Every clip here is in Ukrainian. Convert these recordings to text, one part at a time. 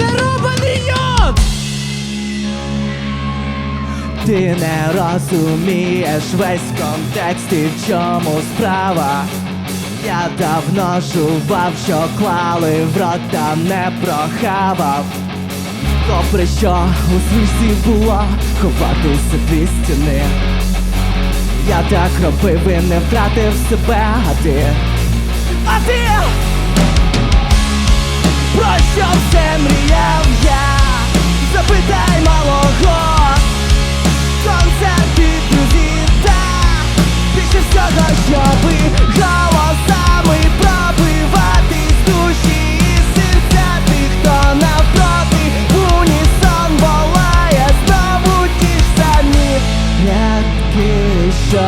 Зарубаний йод! Ти не розумієш весь контекст і в чому справа. Я давно жував, що клали в рота не прохавав. Добре, що у звісті було ховатися дві стіни. Я так робив і не втратив себе, а ти,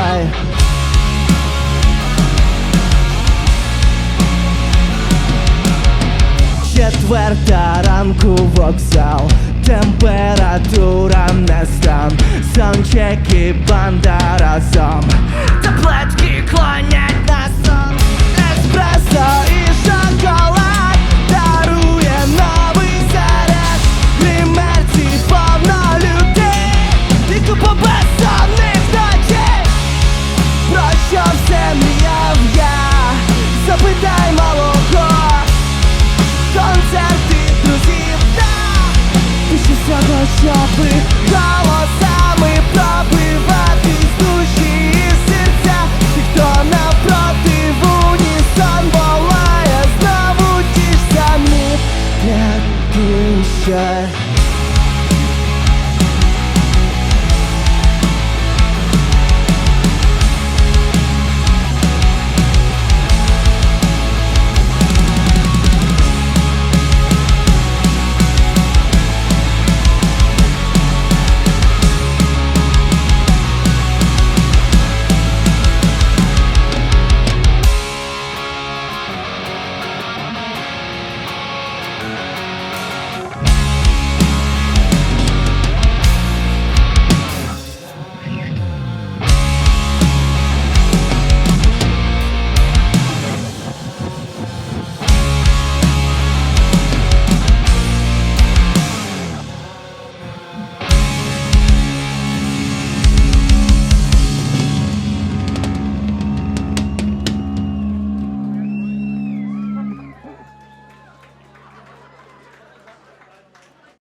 Щой Четверта ранку вокзал, температура не стан, саундчеки банда разом, щоби голосами пробивати з душі і серця. Ті, хто навпроти в унісон